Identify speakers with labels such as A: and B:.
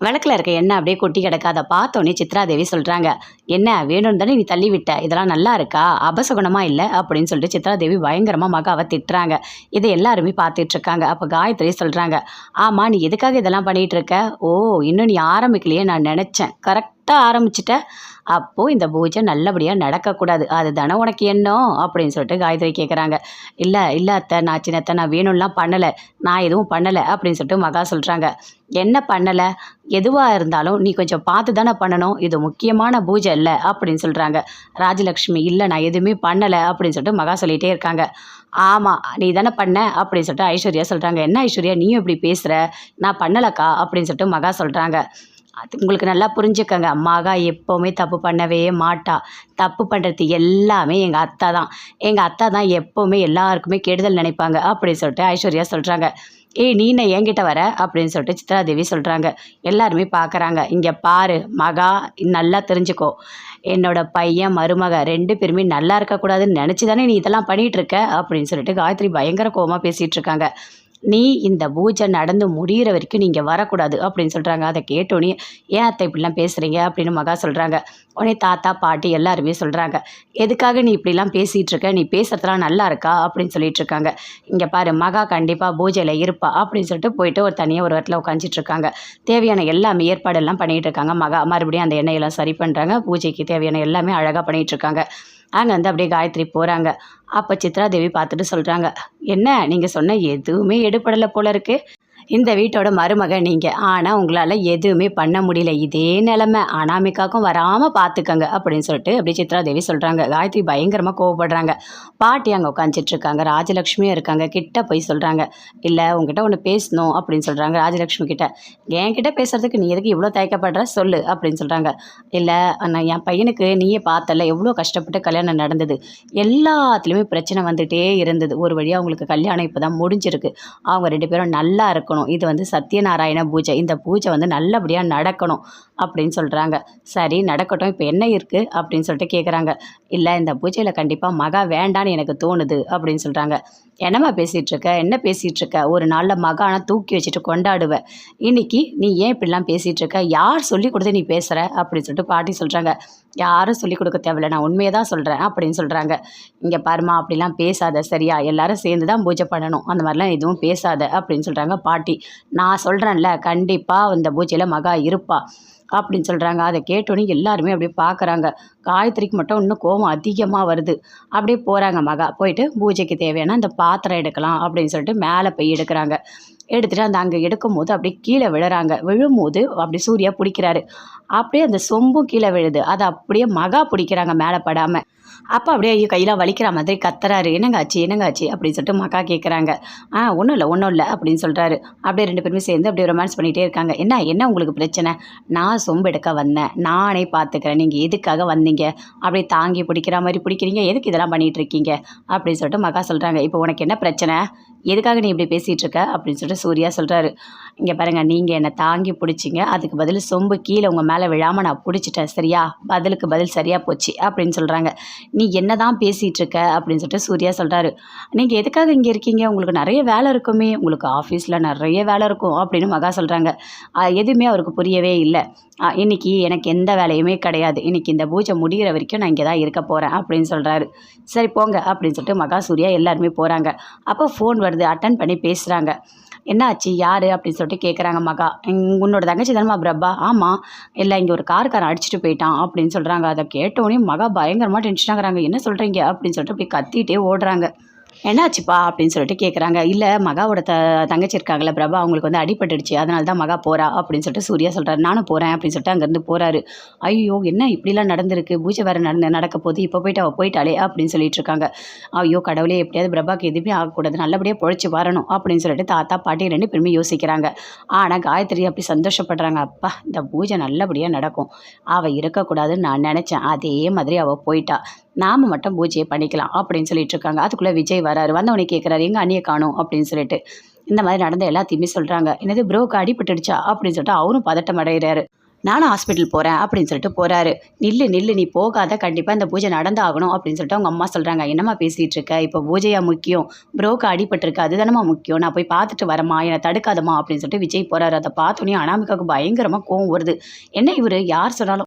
A: விளக்கில் இருக்க எண்ணெய் அப்படியே கொட்டி கிடக்காத அதை பார்த்தோன்னே சித்ராதேவி சொல்கிறாங்க என்ன வேணும்னு தானே நீ தள்ளி விட்ட? இதெல்லாம் நல்லா இருக்கா? அபசகுணமா இல்லை? அப்படின்னு சொல்லிட்டு சித்ராதேவி பயங்கரமாக மகாவை திட்டுறாங்க. இதை எல்லாருமே பார்த்துட்ருக்காங்க அப்போ காயத்ரி சொல்கிறாங்க ஆமாம் நீ எதுக்காக இதெல்லாம் பண்ணிகிட்டு இருக்க? ஓ இன்னும் நீ ஆரம்பிக்கலையே நான் நினச்சேன். கரெக்ட் கரெக்டாக ஆரம்பிச்சிட்ட. அப்போது இந்த பூஜை நல்லபடியாக நடக்கக்கூடாது. அதுதானே உனக்கு எண்ணம்? அப்படின்னு சொல்லிட்டு காயத்ரி கேட்குறாங்க இல்லை இல்லை அத்தை நான் சின்னத்தை நான் வேணும்லாம் பண்ணலை. நான் எதுவும் பண்ணலை அப்படின்னு சொல்லிட்டு மகா சொல்கிறாங்க என்ன பண்ணலை? எதுவாக இருந்தாலும் நீ கொஞ்சம் பார்த்து தானே பண்ணணும். இது முக்கியமான பூஜை இல்லை அப்படின்னு சொல்கிறாங்க ராஜலக்ஷ்மி இல்லை நான் எதுவுமே பண்ணலை அப்படின்னு சொல்லிட்டு மகா சொல்லிகிட்டே இருக்காங்க. ஆமாம் நீ தானே பண்ண அப்படின்னு சொல்லிட்டு ஐஸ்வர்யா சொல்கிறாங்க என்ன ஐஸ்வர்யா நீயும் இப்படி பேசுகிற நான் பண்ணலக்கா அப்படின்னு சொல்லிட்டு மகா சொல்கிறாங்க அது உங்களுக்கு நல்லா புரிஞ்சுக்கங்க. மகா எப்போவுமே தப்பு பண்ணவே மாட்டா. தப்பு பண்ணுறது எல்லாமே எங்கள் அத்தை தான். எங்கள் அத்தை தான் எப்போவுமே எல்லாருக்குமே கெடுதல் நினைப்பாங்க. அப்படின்னு சொல்லிட்டு ஐஸ்வர்யா சொல்கிறாங்க ஏய் நீ என்ன என்கிட்ட வர? அப்படின்னு சொல்லிட்டு சித்ராதேவி சொல்கிறாங்க எல்லாருமே பார்க்குறாங்க இங்கே பாரு மகா நல்லா தெரிஞ்சுக்கோ. என்னோட பையன் மருமக ரெண்டு பேருமே நல்லா இருக்கக்கூடாதுன்னு நினச்சி தானே நீ இதெல்லாம் பண்ணிகிட்ருக்க அப்படின்னு சொல்லிட்டு காயத்ரி பயங்கர கோவமாக பேசிகிட்டு இருக்காங்க. நீ இந்த பூஜை நடந்து முடிகிற வரைக்கும் நீங்கள் வரக்கூடாது அப்படின்னு சொல்கிறாங்க அதை கேட்டோன்னே ஏன் அத்தை இப்படிலாம் பேசுகிறீங்க அப்படின்னு மகா சொல்கிறாங்க உடனே தாத்தா பாட்டி எல்லாருமே சொல்கிறாங்க எதுக்காக நீ இப்படிலாம் பேசிகிட்டு இருக்க? நீ பேசுறதுலாம் நல்லா இருக்கா? அப்படின்னு சொல்லிட்டு இருக்காங்க. இங்கே பாரு மகா கண்டிப்பாக பூஜையில் இருப்பா. அப்படின்னு சொல்லிட்டு போயிட்டு ஒரு தனியாக ஒரு இடத்துல உட்காந்துட்டு இருக்காங்க. தேவையான எல்லாமே ஏற்பாடெல்லாம் பண்ணிகிட்டு இருக்காங்க. மகா மறுபடியும் அந்த எண்ணெயெல்லாம் சரி பண்ணுறாங்க பூஜைக்கு தேவையான எல்லாமே அழகாக பண்ணிகிட்டு இருக்காங்க. அங்கே வந்து அப்படியே காயத்ரி போகிறாங்க அப்போ சித்ராதேவி பார்த்துட்டு சொல்கிறாங்க என்ன? நீங்கள் சொன்ன எதுவுமே எடுபடலை போல இருக்குது இந்த வீட்டோட மருமக நீங்கள் ஆனால் உங்களால் எதுவுமே பண்ண முடியல. இதே நிலமை. அனாமிக்காக்கும் வராமல் பார்த்துக்கங்க அப்படின்னு சொல்லிட்டு அப்படியே சித்ராதேவி சொல்கிறாங்க காயத்ரி பயங்கரமாக கோவப்படுறாங்க. பாட்டி அங்கே உட்காந்துட்ருக்காங்க ராஜலக்ஷ்மியும் இருக்காங்க. கிட்ட போய் சொல்கிறாங்க இல்லை உங்ககிட்ட ஒன்று பேசணும் அப்படின்னு சொல்கிறாங்க ராஜலக்ஷ்மி கிட்ட. என்கிட்ட பேசுறதுக்கு நீ எதுக்கு இவ்வளோ தயக்கப்படுற? சொல்லு அப்படின்னு சொல்கிறாங்க இல்லை நான் என் பையனுக்கு நீயே பார்த்தல எவ்வளோ கஷ்டப்பட்டு கல்யாணம் நடந்தது. எல்லாத்துலேயுமே பிரச்சனை வந்துகிட்டே இருந்தது. ஒரு வழியாக அவங்களுக்கு கல்யாணம் இப்போ தான் முடிஞ்சிருக்கு. அவங்க ரெண்டு பேரும் நல்லா இருக்கணும். இது வந்து சத்யநாராயண பூஜை. இந்த பூஜை வந்து நல்லபடியாக நடக்கணும் அப்படின்னு சொல்கிறாங்க சரி நடக்கட்டும். இப்போ என்ன இருக்குது அப்படின்னு சொல்லிட்டு கேட்குறாங்க இல்லை இந்த பூஜையில் கண்டிப்பாக மகா வேண்டான்னு எனக்கு தோணுது அப்படின்னு சொல்கிறாங்க என்னம்மா பேசிகிட்டு இருக்க என்ன பேசிகிட்டு இருக்க ஒரு நாளில் மகானை தூக்கி வச்சுட்டு கொண்டாடுவேன் இன்னைக்கு நீ ஏன் இப்படிலாம் பேசிகிட்டு இருக்க யார் சொல்லி கொடுத்து நீ பேசுகிற அப்படின்னு சொல்லிட்டு பாட்டி சொல்கிறாங்க யாரும் சொல்லி கொடுக்க தேவையில்ல. நான் உண்மையை தான் சொல்கிறேன் அப்படின்னு சொல்கிறாங்க இங்கே பாருமா அப்படிலாம் பேசாத. சரியா? எல்லாரும் சேர்ந்து தான் பூஜை பண்ணணும். அந்த மாதிரிலாம் எதுவும் பேசாத அப்படின்னு சொல்கிறாங்க பாட்டி. நான் சொல்கிறேன்ல கண்டிப்பாக இந்த பூஜையில் மகா இருப்பா. அப்படின்னு சொல்கிறாங்க அதை கேட்டோன்னே எல்லாருமே அப்படியே பார்க்குறாங்க காயத்ரிக்கு மட்டும் இன்னும் கோபம் அதிகமாக வருது. அப்படியே போகிறாங்க மகா. போயிட்டு பூஜைக்கு தேவையான அந்த பாத்திரம் எடுக்கலாம் அப்படின்னு சொல்லிட்டு மேலே போய் எடுக்கிறாங்க. எடுத்துகிட்டு அந்த அங்கே எடுக்கும்போது அப்படியே கீழே விழுறாங்க. விழும்போது அப்படி சூர்யா பிடிக்கிறாரு. அப்படியே அந்த சொம்பும் கீழே விழுது. அதை அப்படியே மகா பிடிக்கிறாங்க மேலே படாமல் அப்போ அப்படியே ஐயோ கையில் வலிக்கிற மாதிரி கத்துறாரு. என்னங்க ஆச்சு என்னங்க ஆச்சு அப்படின்னு சொல்லிட்டு மக்கா கேட்குறாங்க ஆ ஒன்றும் இல்லை ஒன்றும் இல்லை அப்படின்னு சொல்கிறாரு அப்படியே ரெண்டு பேருமே சேர்ந்து அப்படியே ரொமான்ஸ் பண்ணிகிட்டே இருக்காங்க. என்ன என்ன உங்களுக்கு பிரச்சனை? நான் சொம்பு எடுக்க வந்தேன். நானே பார்த்துக்கிறேன் நீங்கள் எதுக்காக வந்தீங்க? அப்படியே தாங்கி பிடிக்கிற மாதிரி பிடிக்கிறீங்க? எதுக்கு இதெல்லாம் பண்ணிகிட்டு இருக்கீங்க? அப்படின்னு சொல்லிட்டு மகா சொல்கிறாங்க இப்போ உனக்கு என்ன பிரச்சனை? எதுக்காக நீ இப்படி பேசிகிட்டு இருக்க? அப்படின்னு சொல்லிட்டு சூர்யா சொல்கிறாரு இங்கே பாருங்கள் நீங்கள் என்னை தாங்கி பிடிச்சிங்க. அதுக்கு பதில் சொம்பு கீழே உங்கள் மேலே விழாமல் நான் பிடிச்சிட்டேன். சரியா? பதிலுக்கு பதில் சரியாக போச்சு அப்படின்னு சொல்கிறாங்க நீ என்ன தான் பேசிகிட்டு இருக்க அப்படின்னு சொல்லிட்டு சூர்யா சொல்கிறாரு நீங்கள் எதுக்காக இங்கே இருக்கீங்க? உங்களுக்கு நிறைய வேலை இருக்குமே. உங்களுக்கு ஆஃபீஸில் நிறைய வேலை இருக்கும் அப்படின்னு மகா சொல்கிறாங்க எதுவுமே அவருக்கு புரியவே இல்லை. இன்றைக்கி இன்னைக்கு எனக்கு எந்த வேலையுமே கிடையாது. இன்னைக்கு இந்த பூஜை முடிகிற வரைக்கும் நான் இங்கே தான் இருக்க போகிறேன் அப்படின்னு சொல்கிறாரு சரி போங்க அப்படின்னு சொல்லிட்டு மகா சூர்யா எல்லாருமே போகிறாங்க அப்போ ஃபோன் வருது. அட்டன் பண்ணி பேசுகிறாங்க என்னாச்சு யார்? அப்படின்னு சொல்லிட்டு கேட்குறாங்க மகா. உன்னோட தங்கச்சி தானம்மா பிரபா? ஆமாம் இல்லை இங்கே ஒரு கார்காரன் அடிச்சிட்டு போயிட்டான் அப்படின்னு சொல்கிறாங்க அதை கேட்டோடனே மகா பயங்கரமாக டென்ஷன் ஆகுறாங்க. என்ன சொல்கிறீங்க அப்படின்னு சொல்லிட்டு அப்படி கத்திட்டே ஓடுறாங்க. என்னாச்சுப்பா அப்படின்னு சொல்லிட்டு கேட்குறாங்க இல்லை மகாவோட த தங்கச்சி இருக்காங்கள பிரபா அவங்களுக்கு வந்து அடிபட்டுடுச்சு. அதனால தான் மகா போகிறா அப்படின்னு சொல்லிட்டு சூர்யா சொல்கிறாரு நானும் போகிறேன் அப்படின்னு சொல்லிட்டு அங்கேருந்து போகிறாரு ஐயோ என்ன இப்படிலாம் நடந்திருக்கு? பூஜை வேறு நடந்து நடக்க போது இப்போ போயிட்டு அவள் போயிட்டாளே அப்படின்னு சொல்லிட்டு இருக்காங்க. ஐயோ கடவுளே எப்படியாவது பிரபாக்கு எதுவுமே ஆகக்கூடாது. நல்லபடியாக பொழைச்சி வரணும் அப்படின்னு சொல்லிட்டு தாத்தா பாட்டி ரெண்டு பேருமே யோசிக்கிறாங்க. ஆனால் காயத்ரி அப்படி சந்தோஷப்படுறாங்க. அப்பா இந்த பூஜை நல்லபடியாக நடக்கும். அவள் இருக்கக்கூடாதுன்னு நான் நினச்சேன். அதே மாதிரி அவள் போயிட்டா. நாம மட்டும் பூஜையை பண்ணிக்கலாம் அப்படின்னு சொல்லிட்டு இருக்காங்க. அதுக்குள்ளே விஜய் வராரு. வந்தவனே கேட்குறாரு எங்கள் அண்ணியை காணும் அப்படின்னு சொல்லிட்டு. இந்த மாதிரி நடந்த எல்லாத்தையுமே சொல்கிறாங்க என்னது ப்ரோக்கு அடிபட்டுடுச்சா? அப்படின்னு சொல்லிட்டு அவரும் பதட்டம் அடைகிறாரு. நானும் ஹாஸ்பிட்டல் போகிறேன் அப்படின்னு சொல்லிட்டு போகிறாரு நில்லு நில்லு நீ போகாத. கண்டிப்பாக இந்த பூஜை நடந்தாகணும் அப்படின்னு சொல்லிட்டு அவங்க அம்மா சொல்கிறாங்க என்னம்மா பேசிகிட்டு இருக்க? இப்போ பூஜையாக முக்கியம். ப்ரோக்கு அடிபட்டிருக்கு. அதுதானம்மா முக்கியம். நான் போய் பார்த்துட்டு வரமா என்னை தடுக்காதம்மா அப்படின்னு சொல்லிட்டு விஜய் போகிறாரு அதை பார்த்தோன்னே அனாமிகாவுக்கு பயங்கரமாக கோவம் வருது. என்ன இவர்? யார் சொன்னாலும்